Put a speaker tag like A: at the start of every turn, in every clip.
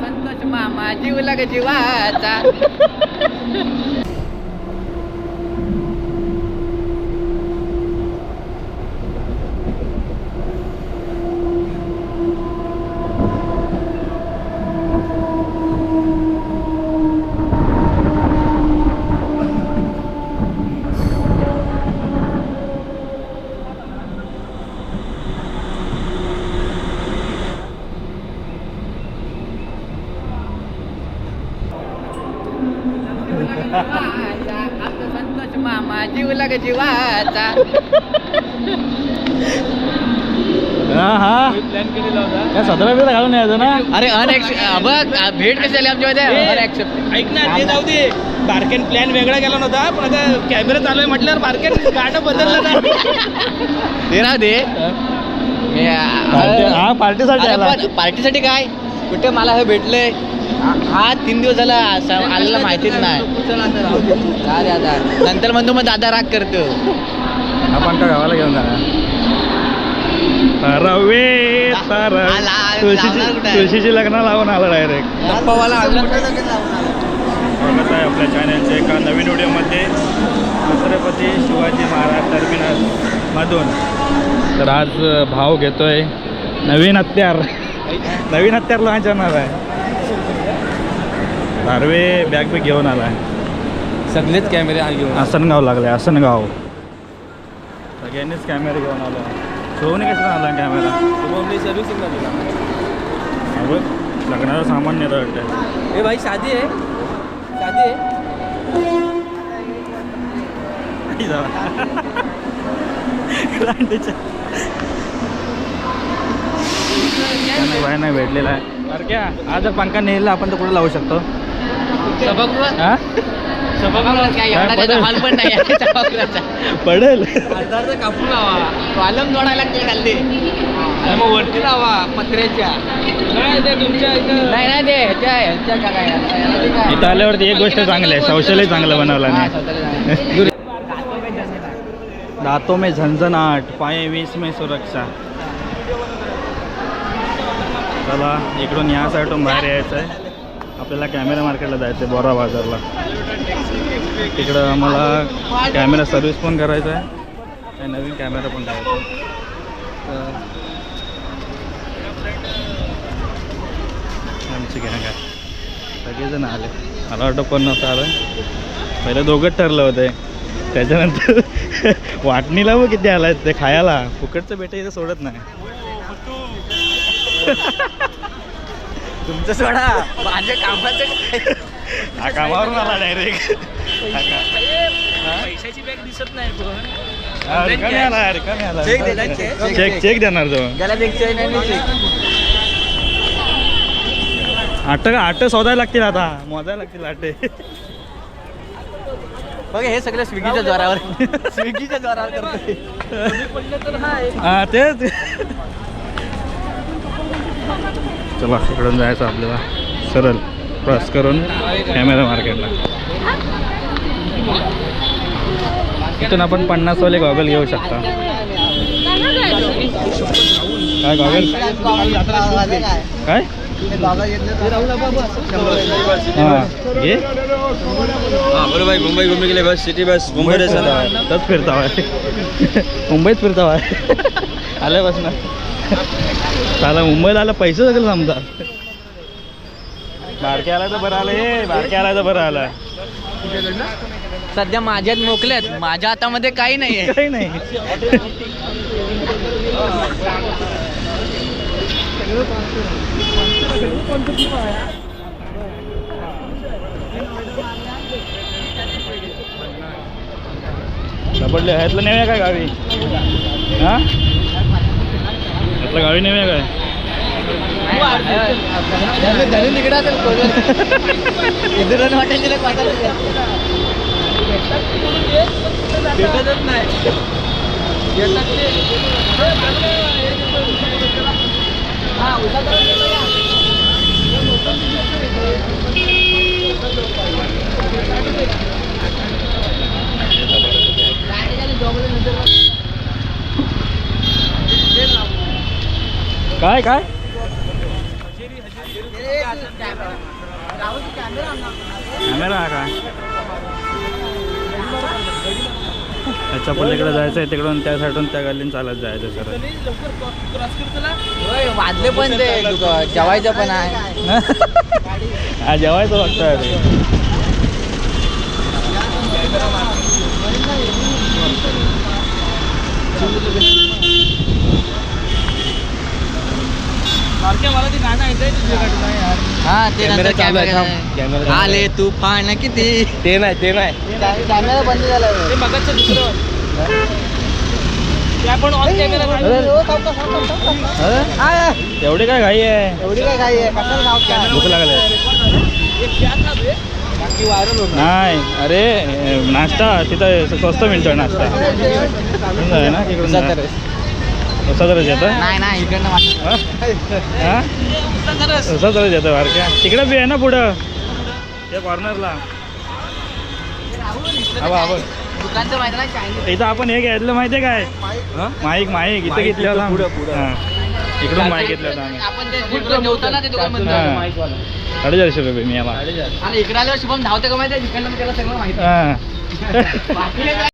A: संतोष मामा जीव लग जीवाचा आमचा संतोष मामा जीवला ग जीवाचा.
B: हा हा.
C: प्लॅन केलेला होता
B: काय सतरा रुपयाला घालून यायचं ना?
A: अरे अनएक्सेप्ट बघ भेट कशी आमच्या मध्ये अनएक्सेप्ट
C: ऐक ना ते जाऊ दे. बारकेन प्लॅन वेगळा केला नव्हता पण आता कॅमेरा चालू आहे म्हटल्यावर बारकेन गाणं बदललं ना.
A: ते राहू दे. मी
B: पार्टी- हा पार्टीसाठी आला.
A: पार्टीसाठी काय? कुठे मला हे भेटलंय? हा- तीन दिवस झाला आलेला माहितीच नाही. नंतर म्हणतो मग दादा राग करतो.
B: आपण का गावाला घेऊन जाणार? तुळशीची लग्न लावून आला डायरेक्ट स्वागत आहे आपल्या चॅनलच्या एका नवीन व्हिडिओमध्ये. छत्रपती शिवाजी महाराज टर्मिनस मधून. तर आज भाव घेतोय नवीन हत्यार नवीन हत्यार लॉन्च होणार आहे. धारवे बॅग बी घेऊन आला आहे
C: सगळेच कॅमेरे घेऊन.
B: आसनगाव लागले आसनगाव. सगळ्यांनीच कॅमेरा घेऊन आलो शिवने कसं आला कॅमेरा
C: सर्व्हिसिंग
B: बघ लग्नाचं सामान नेलं वाटतं
C: ए भाई शादी आहे. शादी आहे.
B: बाय नाही भेटलेला आहे. अरे क्या? आज जर पंखा नेला आपण तर कुठे लावू शकतो? हा?
A: काय
B: पडेल?
C: कापून लावा.
A: कॉलम जोडायला खाल्ली
C: आणि मग वरती लावा पत्र्याच्या. नाही ते तुमच्या इथं
A: नाही नाही ते ह्याच्या ह्याच्या का काय? याला ते काय?
B: इथं आल्यावरती एक गोष्ट चांगली आहे शौचालय चांगलं बनवलं
A: हा,
B: नाही
A: शौचालय चांगलं.
B: दांतों में झंझनाट पाये वीस में सुरक्षा. चला इकडून या साईडून बाहेर यायचं आहे आपल्याला कॅमेरा मार्केटला जायचं आहे बोरा बाजारला. तिकडं आम्हाला कॅमेरा सर्व्हिस पण करायचा आहे आणि नवीन कॅमेरा पण करायचा आहे. आमची गॅंग आहे सगळेजण आले. मला वाटतं पण नव्हतं आलं. पहिले दोघंच ठरलं होतं. त्याच्यानंतर वाटणीला मग किती आलाय ते खायला. फुकटचं बेटा इथं सोडत नाही.
A: तुमचं सोडा. माझ्या कामाचं काय?
B: हा कामावरून आला डायरेक्ट
C: पैशाची बॅग दिसत नाही
B: आला
C: Check देणार, check.
B: चेक चेक देणार
A: नाही
B: शोधायला लागतील आता. मोजायला लागतील आटे.
A: बघ हे सगळं स्विगीच्या जोरावर. स्विगीच्या जोरावर करतोय.
C: पडलं तर हाय.
B: हा तेच. चला इकडून जायचं आपल्याला. सरळ. क्रॉस करून कॅमेरा मार्केटला इथून आपण पन्नासवाले गॉगल घेऊ शकता. काय गॉगल काय? हां. घे
C: हाँ बोलो भाई मुंबई घूमने के लिए बस सिटी बस मुंबई
B: फिरता मुंबईत फिरता आहे आल्यापासून चाला मुंबईला आला पैसे सगळं जमतात. बारके आला तर बरं आलं हे बारके आला तर बरं आला.
A: सध्या माझ्यात मोकल्यात माझ्या हातामध्ये काही नाहीये.
B: काही नाही. सापडले ह्यातलं नेऊया काय गावी? हा? ह्यातलं गावी नेऊया काय
A: धरून तिकडे असेल कोण इधरून हॉटेल
C: भेटतच नाही
B: काय काय? कॅमेरा हा का त्याच्या पलीकडे जायचं आहे तिकडून त्या साईडून त्या गल्लीन चालत जायचं सर
A: वाजले पण ते जेवायचं पण आहे.
B: हा जेवायचं बघतोय अरे
C: मला ते गाणं ऐकाय तुझ्याकडे. यार.
A: हा ते नंतर
C: कॅमेरा चालू आहे,
A: कॅमेरा
C: थांब. कॅमेरा चालू आहे.
A: आले तुफान किती?
C: ते नाही ते नाही.
A: कॅमेरा बंद झाला.
C: ते मगाचं दुसरं. ते आपण ऑन कॅमेरा
B: एवढी काय घाई आहे?
A: एवढी काय घाई आहे? कशाला
B: भूक लागले.
C: बाकी व्हायरल होणार.
B: नाही अरे नाश्ता. तिथं स्वस्त मिळतोय नाश्ता. इकडून जाऊया ना इकडून जाऊया. येतं
A: नाही नाही इकडनं वाटत.
B: हा? हा? येतं बारक्या तिकडे बी आहे ना पुढं? त्या कॉर्नरला इथं आपण हे घेतलं माहितीये काय? माईक माईक इथं. हा. इकडून माईक घेतलं होतं. साडेचारशे रुपये मी याला.
A: आणि इकडे आल्यावर शुभम धावते का माहिती आहे तिकडनं मग त्याला सगळं माहिती
B: हा.
A: बाकी नाही काय.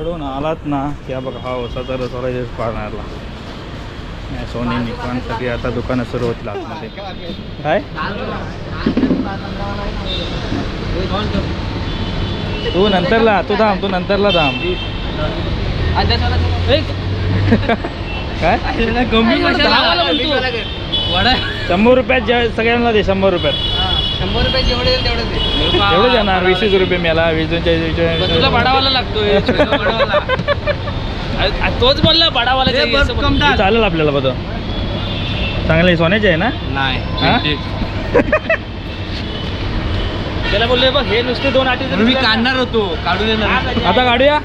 B: इकडून आलात ना की हा बघा हा वसाचा रसोडा पारणारला नाही सोनी निकॉन सगळी आता दुकानं सुरू होतील आतमध्ये. काय? तू नंतरला तू थांब तू नंतरला
A: त्याच्याला-
B: काय? शंभर रुपयात जे सगळ्यांना दे शंभर रुपयात.
A: शंभर रुपये जेवढे तेवढे.
B: एवढं जाणार वीस वीस रुपये मला वीस दोन चाळीस
C: तुला भाडावाला लागतोय तोच बोलला भाडावाला.
B: चालेल आपल्याला बघ चांगले सोन्याचे आहे ना? हा?
C: त्याला बोलले बघ हे नुसते दोन आठी
A: मी काढणार होतो काढून येणार.
B: आता काढूया?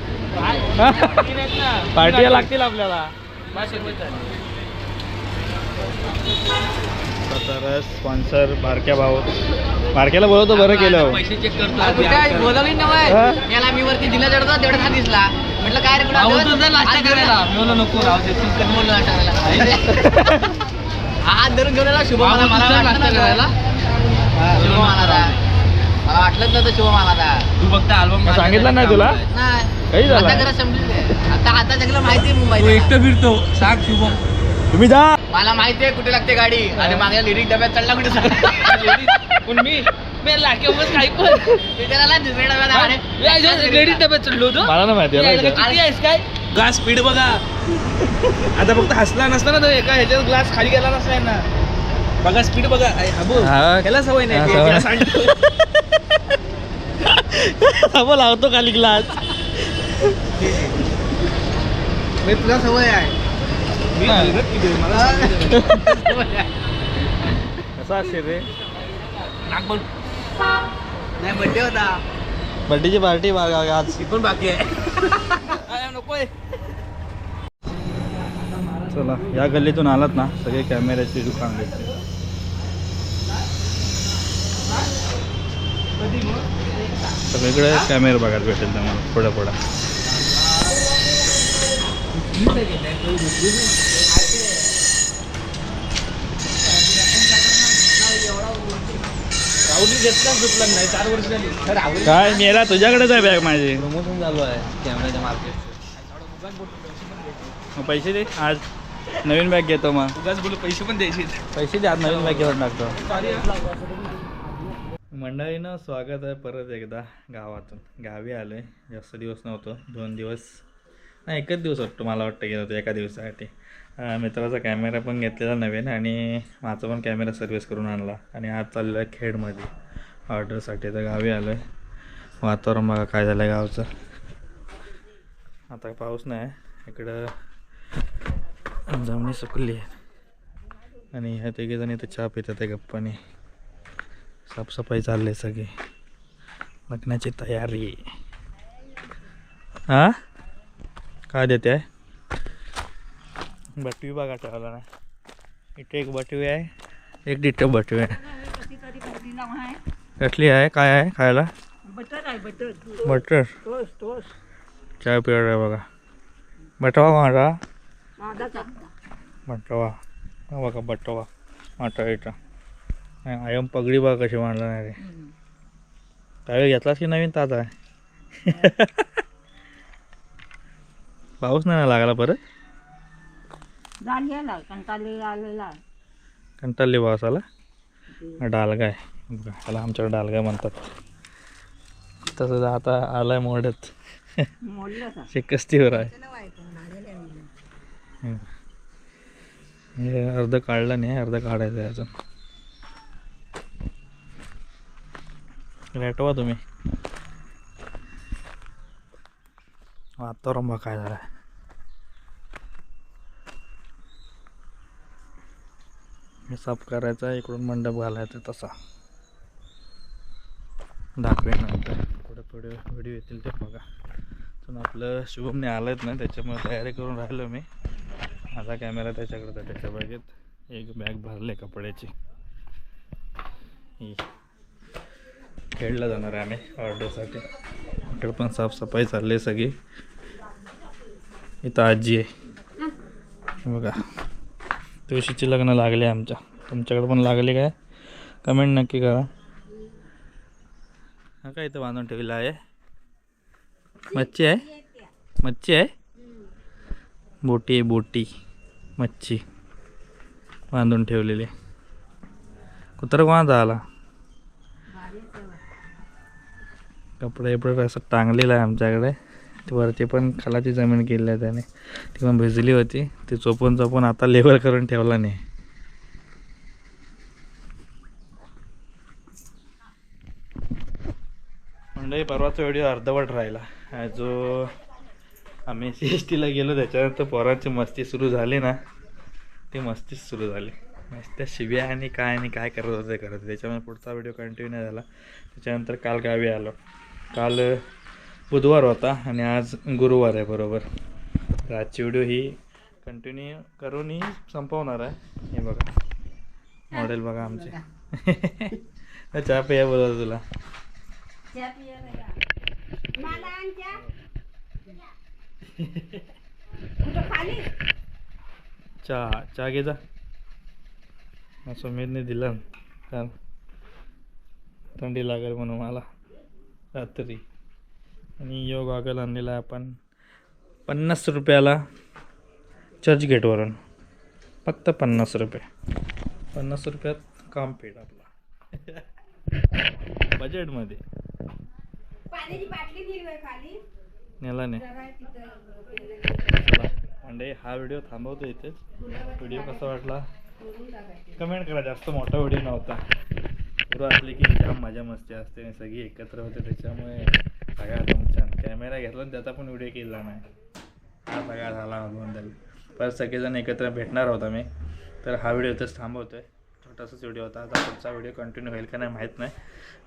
B: पार्टीला लागतील आपल्याला. तर स्पॉन्सर बारक्या भाऊ. बारक्याला बोलवतो बरं केलं.
C: पैसे चेक
A: कुठे बोलवली ना? बाय याला मी वरती जिल्हा चढतो तेवढा हा दिसला. म्हटलं काय रे कुठं आलं?
C: नाश्ता
A: हात
C: करायला.
A: धरून-
C: बोललो नको
A: करायला? हात धरून घेऊन वाटलंच नव्हतं आला
C: तू फक्त अल्बम
B: सांगितलं नाही तुला?
A: नाही.
B: काही झालं?
A: आता आता आता सगळं माहिती आहे मुंबईत
C: फिरतो. सांग शुभम.
B: तुम्ही जा.
A: मला माहिती आहे कुठे लागते गाडी. आणि मागे लिरिक डब्यात चढला कुठे.
C: पण मी? मी लाखे उगाच काही पण.
A: मी त्याला दुसऱ्या डब्यात आले.
C: लेडीज डब्यात चढलो होतो.
B: मला नाही माहिती
C: किती आहेस काय? ग्लास स्पीड बघा. आता फक्त हसला नसता ना तो एका ह्याच्यात ग्लास खाली गेला नसता ना बघा स्पीड बघा.
B: हा.
C: त्याला सवय नाही.
B: लावतो खाली ग्लास
A: मी तुला सवय आहे.
C: मी हलगत किती आहे, मला सांगितलं.
B: कसा असेल रे?
C: नाक बंद.
A: नाही बड्डे होता.
B: बर्थडेची पार्टी आज.
C: ती पण बाकी आहे. नकोय.
B: चला या गल्लीतून आलात ना सगळे कॅमेऱ्याची दुकान भेटते सगळीकडे कॅमेरा बघायला भेटेल तुम्हाला पुढं पुढं.
C: नाही चार वर्ष झाली
B: काय मेला तुझ्याकडेच आहे बॅग माझी.
A: प्रमोशन चालू आहे कॅमेराच्या मार्केट
B: मग पैसे दे आज नवीन बॅग घेतो मग.
C: उगाच बोलू पैसे पण द्यायचे
B: पैसे दे आज नवीन बॅग घेऊन टाकतो. मंडळीनं स्वागत आहे परत एकदा गावातून. गावी आलो आहे जास्त दिवस नव्हतो दोन दिवस नाही एकच दिवस वाटतो मला वाटतं गेलं होतं एका दिवसासाठी. मित्राचा कॅमेरा पण घेतलेला नवीन आणि माझा पण कॅमेरा सर्व्हिस करून आणला. आणि आज चाललो आहे खेडमध्ये ऑर्डरसाठी तर गावी आलो आहे वातावरण बघा काय झालं आहे गावचं. आता पाऊस नाही. इकडं जमणी सुकली आहे आणि ह्या तिघेजण इथं चहा पितात आहे गप्पाने. साफसफाई चालली आहे सगळी. लग्नाची तयारी. हां काय देते आहे? बटवी बघा ठेवला ना इथे एक बटवी आहे. एक डिटो बटवी आहे. कसली आहे? काय आहे खायला?
D: बटर आहे बटर.
B: बटर? चहा पिवळा आहे बघा. बटवा माझा. बटवा. हा बघा बटवा. माटाळीचा आयम पगडी बघा कशी मांडला नाही रे त्यावेळी घेतलास की नवीन ताजा आहे? पाऊस नाही ना लागला परत?
D: झालेला कंटाळी आलेला
B: कंटाळली पावसाला हा डालगा आहे. बघा त्याला आमच्याकडे डालगा म्हणतात. तसं आता आलाय मोडत. शिकस्तीवर आहे. हे अर्ध काढलं नाही अर्ध काढायचं आहे अजून. रेटवा तुम्ही. वातावरण बघा काय झालं हे साफ करायचा इकडून मंडप घालायचा तसा. दाखवेन नंतर. पुढे पुढे व्हिडिओ येतील ते बघा. पण आपलं शुभमने आलंच नाही त्याच्यामुळे तयारी करून राहिलो मी. माझा कॅमेरा त्याच्याकडे त्याच्या बॅगेत. एक बॅग भरले कपड्याची. ही. खेळला जाणार आहे आम्ही ऑर्डरसाठी. इकडे पण साफसफाई चालली आहे सगळी. इथं आजी आहे. बघा. तुळशीची लग्न लागले आमच्या. तुमच्याकडे पण लागले काय? कमेंट नक्की करा. हा काय इथं बांधून ठेवलं आहे? मच्छी आहे? मच्छी आहे? बोटी आहे बोटी. मच्छी. बांधून ठेवलेली कुत्र कोणाचा आला? कपडे बिपडे असं टांगलेलं आहे आमच्याकडे. वरती पण खालाची जमीन केली आहे त्याने. ती पण भिजली होती. ती चोपून चोपून आता लेवल करून ठेवला नाही. म्हणजे परवाचा व्हिडिओ अर्धवट राहिला. जो आम्ही सी एस टीला गेलो. त्याच्यानंतर पोरांची मस्ती सुरू झाली ना. ती मस्तीच सुरू झाली. त्या शिव्या आणि काय आणि काय करत होते करत होते. त्याच्यामुळे पुढचा व्हिडिओ कंटिन्यू नाही झाला. त्याच्यानंतर काल गावी आलो. काल बुधवार होता आणि आज गुरुवार आहे बरोबर. तर आजची व्हिडिओ ही कंटिन्यू करून ही संपवणार आहे. हे बघा. मॉडेल बघा आमचे. चहा पिया बोलत तुला. चहा चहा. घे जा. सुमेधने दिला. थंडी लागेल म्हणून मला. रात्री. आणि यो गॉगल आणलेला आहे आपण. पन्नास रुपयाला चर्चगेटवरून फक्त पन्नास रुपये. पन्नास रुपयात काम पेड आपला. बजेटमध्ये नेला नाही. म्हणजे हा व्हिडिओ थांबवतो इथेच. व्हिडिओ कसा वाटला? कमेंट करा जास्त मोठा व्हिडिओ नव्हता. पुरं असले की जाम मजा मस्ती असते आणि सगळी एकत्र होते त्याच्यामुळे सगळा तुमच्या कॅमेरा घेतला आणि त्याचा पण व्हिडिओ केला नाही. हा सगळा झाला गोंधळ परत सगळेजण एकत्र भेटणार आहोत आम्ही. तर हा व्हिडिओ इथंच थांबवतोय. छोटासाच व्हिडिओ होता. आता पुढचा व्हिडिओ कंटिन्यू होईल का नाही माहीत नाही.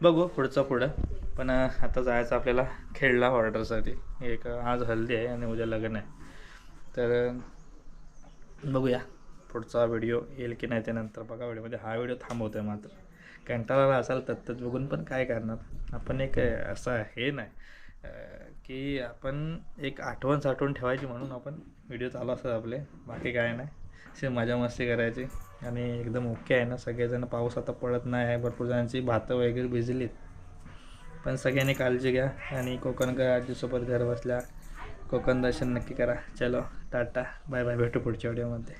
B: बघू पुढचं पुढं. पण आता जायचं आपल्याला खेळला ऑर्डरसाठी एक आज हल्दी आहे आणि उद्या लग्न आहे. तर बघूया पुढचा व्हिडिओ येईल की नाही त्यानंतर बघा. व्हिडिओमध्ये हा व्हिडिओ थांबवतोय मात्र. कंटाळाला असाल तत्तच बघून पण काय करणार? आपण एक असं हे नाही. की आपण एक आठवण साठवून ठेवायची म्हणून आपण व्हिडिओ चालू असतात आपले. बाकी काय नाही. असे मजा मस्ती करायची. आणि एकदम ओके आहे ना. सगळेजण पाऊस आता पडत नाही आहे. भरपूर जणांची भातं वगैरे भिजलीत. पण सगळ्यांनी काळजी घ्या. आणि कोकण आजीसोबत घर बसल्या कोकण दर्शन नक्की करा. चलो टाटा. Bye bye. भेटू पुढच्या व्हिडिओमध्ये